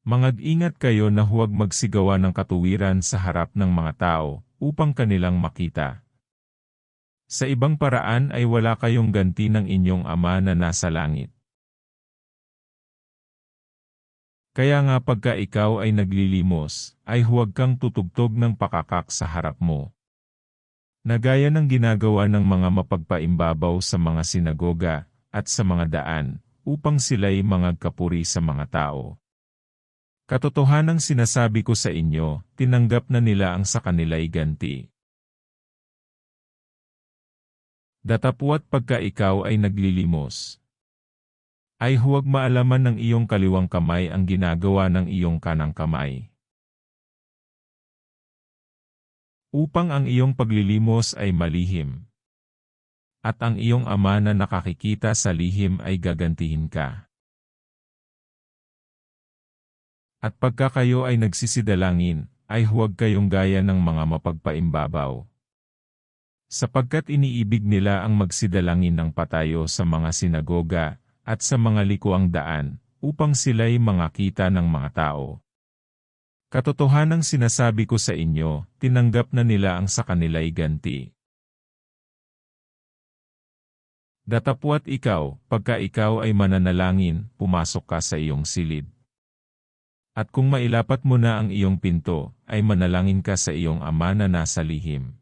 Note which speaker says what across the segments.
Speaker 1: Mangag-ingat kayo na huwag magsigawa ng katuwiran sa harap ng mga tao, upang kanilang makita. Sa ibang paraan ay wala kayong ganti ng inyong Ama na nasa langit. Kaya nga pagka ikaw ay naglilimos, ay huwag kang tutugtog ng pakakak sa harap mo. Nagaya ng ginagawa ng mga mapagpaimbabaw sa mga sinagoga at sa mga daan, upang sila'y mga kapuri sa mga tao. Katotohanang sinasabi ko sa inyo, tinanggap na nila ang sa kanila'y ganti. Datapwat pagka ikaw ay naglilimos, ay huwag maalaman ng iyong kaliwang kamay ang ginagawa ng iyong kanang kamay. Upang ang iyong paglilimos ay malihim. At ang iyong ama na nakakikita sa lihim ay gagantihin ka. At pagka kayo ay nagsisidalangin, ay huwag kayong gaya ng mga mapagpaimbabaw. Sapagkat iniibig nila ang magsidalangin ng patayo sa mga sinagoga, at sa mga likuang daan, upang sila'y mangakita ng mga tao. Katotohanang sinasabi ko sa inyo, tinanggap na nila ang sa kanila'y ganti. Datapwat ikaw, pagka ikaw ay mananalangin, pumasok ka sa iyong silid. At kung mailapat mo na ang iyong pinto, ay manalangin ka sa iyong ama na nasa lihim.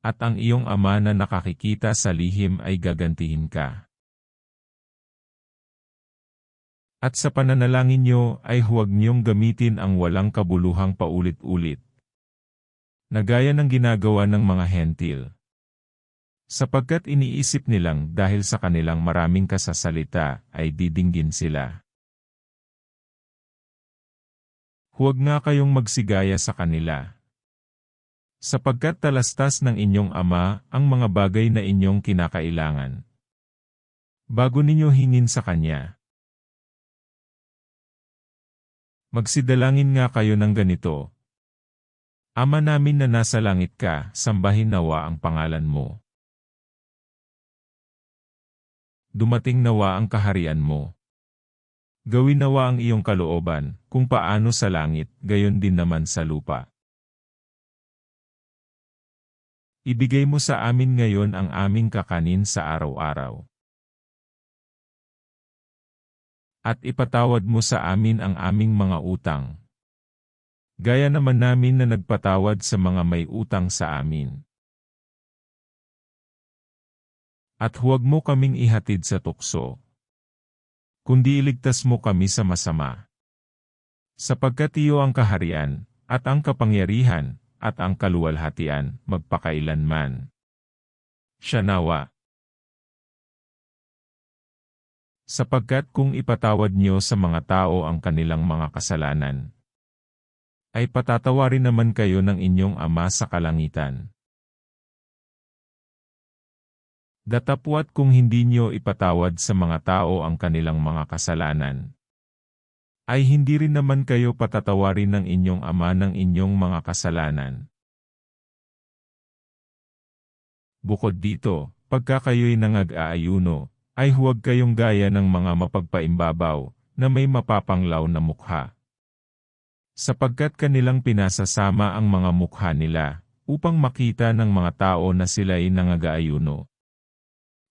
Speaker 1: At ang iyong ama na nakakikita sa lihim ay gagantihin ka. At sa pananalangin nyo ay huwag niyong gamitin ang walang kabuluhang paulit-ulit. Nagaya ng ginagawa ng mga hentil. Sapagkat iniisip nilang dahil sa kanilang maraming kasasalita ay didinggin sila. Huwag nga kayong magsigaya sa kanila. Sapagkat talastas ng inyong ama ang mga bagay na inyong kinakailangan. Bago ninyo hingin sa Kanya. Magsidalangin nga kayo ng ganito. Ama namin na nasa langit ka, sambahin nawa ang pangalan mo. Dumating nawa ang kaharian mo. Gawin nawa ang iyong kalooban, kung paano sa langit, gayon din naman sa lupa. Ibigay mo sa amin ngayon ang aming kakanin sa araw-araw. at ipatawad mo sa amin ang aming mga utang. Gaya naman namin na nagpatawad sa mga may utang sa amin. At huwag mo kaming ihatid sa tukso. Kundi iligtas mo kami sa masama. Sapagkat iyo ang kaharian, at ang kapangyarihan, at ang kaluwalhatian, magpakailanman. Siya nawa. Sapagkat kung ipatawad niyo sa mga tao ang kanilang mga kasalanan, ay patatawarin naman kayo ng inyong Ama sa kalangitan. Datapwat kung hindi niyo ipatawad sa mga tao ang kanilang mga kasalanan, ay hindi rin naman kayo patatawarin ng inyong Ama ng inyong mga kasalanan. Bukod dito, pagka kayo'y nangag-aayuno, ay huwag kayong gaya ng mga mapagpaimbabaw, na may mapapanglaw na mukha. Sapagkat kanilang pinasasama ang mga mukha nila, upang makita ng mga tao na sila'y nangagaayuno.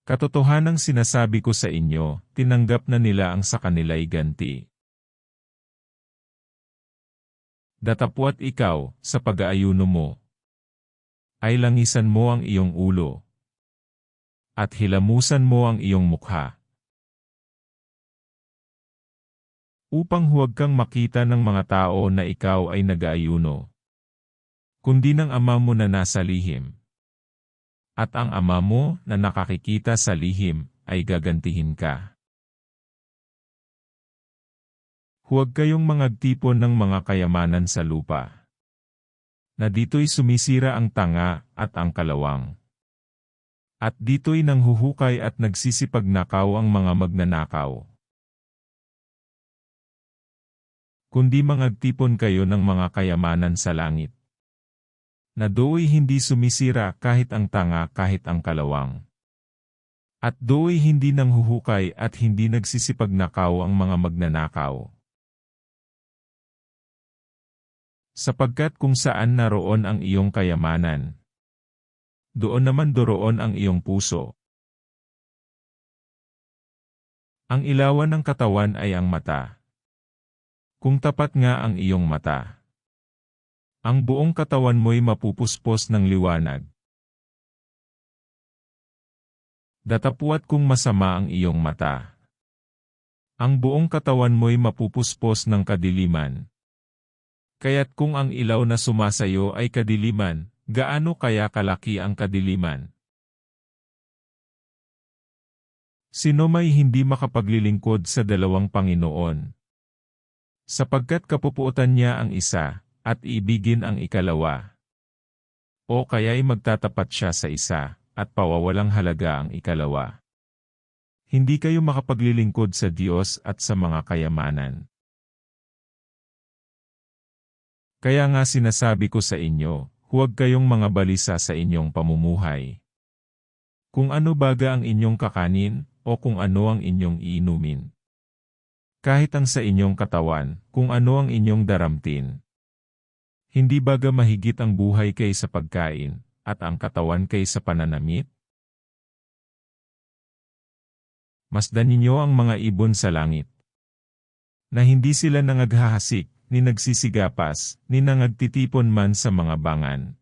Speaker 1: Katotohanang sinasabi ko sa inyo, tinanggap na nila ang sa kanila'y ganti. Datapwat ikaw, sa pag-aayuno mo, ay langisan mo ang iyong ulo, at hilamusan mo ang iyong mukha. Upang huwag kang makita ng mga tao na ikaw ay nag-aayuno, kundi ng ama mo na nasa lihim. At ang ama mo na nakakikita sa lihim ay gagantihin ka. Huwag kayong mangagtipon ng mga kayamanan sa lupa. Na dito'y sumisira ang tanga at ang kalawang. At dito'y nanghuhukay at nagsisipagnakaw ang mga magnanakaw. Kundi mangagtipon kayo ng mga kayamanan sa langit. Na do'y hindi sumisira kahit ang tanga kahit ang kalawang. At do'y hindi nanghuhukay at hindi nagsisipagnakaw ang mga magnanakaw. Sapagkat kung saan naroon ang iyong kayamanan, doon naman doroon ang iyong puso. Ang ilawan ng katawan ay ang mata. Kung tapat nga ang iyong mata, ang buong katawan mo'y mapupuspos ng liwanag. Datapuat kung masama ang iyong mata. Ang buong katawan mo'y mapupuspos ng kadiliman. Kaya't kung ang ilaw na sumasayo ay kadiliman, gaano kaya kalaki ang kadiliman? Sino may hindi makapaglilingkod sa dalawang Panginoon? Sapagkat kapupuotan niya ang isa, at ibigin ang ikalawa. O kaya'y magtatapat siya sa isa, at pawawalang halaga ang ikalawa. Hindi kayo makapaglilingkod sa Diyos at sa mga kayamanan. Kaya nga sinasabi ko sa inyo, huwag kayong mga balisa sa inyong pamumuhay. Kung ano baga ang inyong kakanin, o kung ano ang inyong iinumin. Kahit ang sa inyong katawan, kung ano ang inyong daramtin. Hindi baga mahigit ang buhay kay sa pagkain, at ang katawan kay sa pananamit? Masdan ninyo ang mga ibon sa langit. Na hindi sila nangaghahasik, ni nagsisigapas, ni nangagtitipon man sa mga bangan.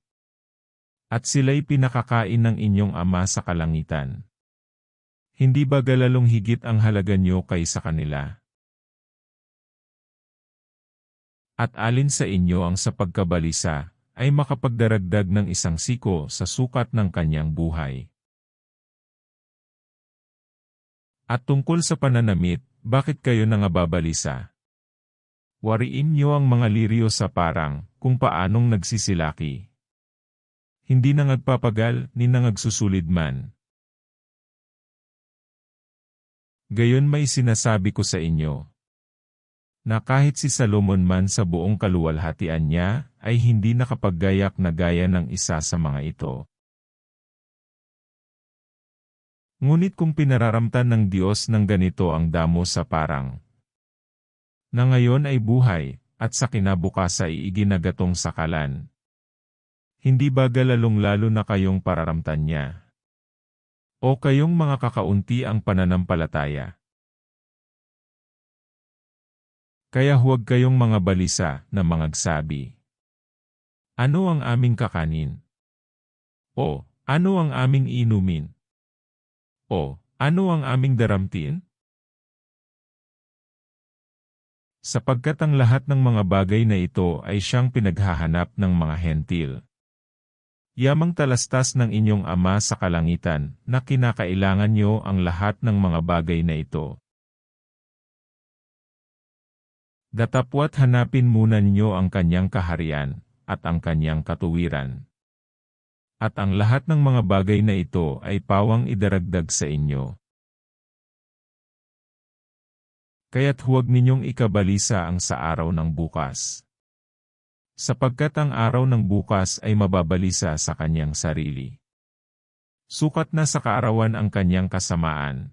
Speaker 1: At sila'y pinakakain ng inyong ama sa kalangitan. Hindi ba galalong higit ang halaga nyo kaysa kanila? At alin sa inyo ang sa pagkabalisa, ay makapagdaragdag ng isang siko sa sukat ng kanyang buhay. At tungkol sa pananamit, bakit kayo nangababalisa? Wariin niyo ang mga liryo sa parang, kung paanong nagsisilaki. Hindi na nagpapagal, ni nangagsusulid man. Gayon may sinasabi ko sa inyo, na kahit si Salomon man sa buong kaluwalhatian niya, ay hindi nakapaggayak na gaya ng isa sa mga ito. Ngunit kung pinararamtan ng Diyos ng ganito ang damo sa parang, na ngayon ay buhay, at sa kinabukas ay iginagatong sakalan. Hindi ba galalong-lalo na kayong pararamtan niya? O kayong mga kakaunti ang pananampalataya? Kaya huwag kayong mga balisa na mangagsabi. Ano ang aming kakanin? O, ano ang aming inumin? O, ano ang aming daramtin? sapagkat ang lahat ng mga bagay na ito ay siyang pinaghahanap ng mga hentil. Yamang talastas ng inyong Ama sa kalangitan na kinakailangan nyo ang lahat ng mga bagay na ito. Datapwat hanapin muna ninyo ang kanyang kaharian at ang kanyang katuwiran. At ang lahat ng mga bagay na ito ay pawang idaragdag sa inyo. kaya't huwag ninyong ikabalisa ang sa araw ng bukas. Sapagkat ang araw ng bukas ay mababalisa sa kanyang sarili. Sukat na sa kaarawan ang kanyang kasamaan,